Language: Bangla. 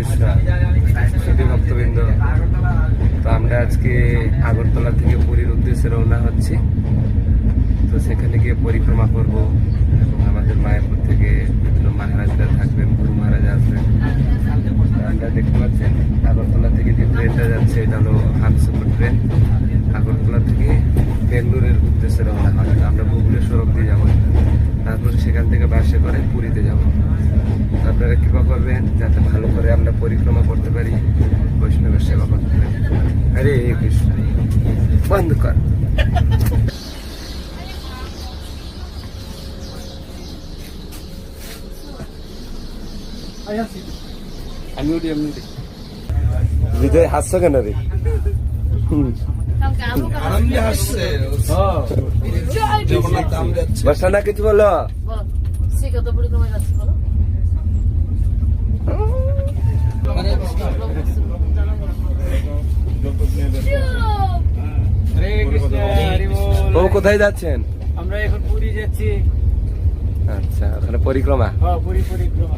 মিশ্রা সুধী ভক্তবৃন্দ। তো আমরা আজকে আগরতলা থেকে পুরীর উদ্দেশ্যে রওনা হচ্ছি। তো সেখানে গিয়ে পরিক্রমা করব এবং আমাদের মায়াপুর থেকে বিভিন্ন মহারাজরা থাকবেন, গুরু মহারাজ আসবেন। আমরা দেখতে পাচ্ছেন, আগরতলা থেকে যে ট্রেনটা যাচ্ছে, এটা হলো হামসফর ট্রেন। আগরতলা থেকে বেঙ্গলোরের উদ্দেশ্যে রওনা হয়। আমরা ভুবনেশ্বর অব্দি যাব। তারপর সেখান থেকে বাসে করে পুরীতে যাব। আপনারা কৃপা করবেন যাতে ভালো করে আমরা পরিক্রমা করতে পারি বৈষ্ণবের সেবা করতে পারি। হরে কৃষ্ণ। বন্ধ কর। আমি উঠি এমনি বিজয় হাসছো কেন রে? বসা না কিছু বলো। শ্রীগত পরিক্রমায় যাচ্ছি বলো হরে কৃষ্ণ ও কোথায় যাচ্ছেন? আমরা এখন পুরী যাচ্ছি। আচ্ছা ওখানে পরিক্রমা? হ্যাঁ পুরী পরিক্রমা।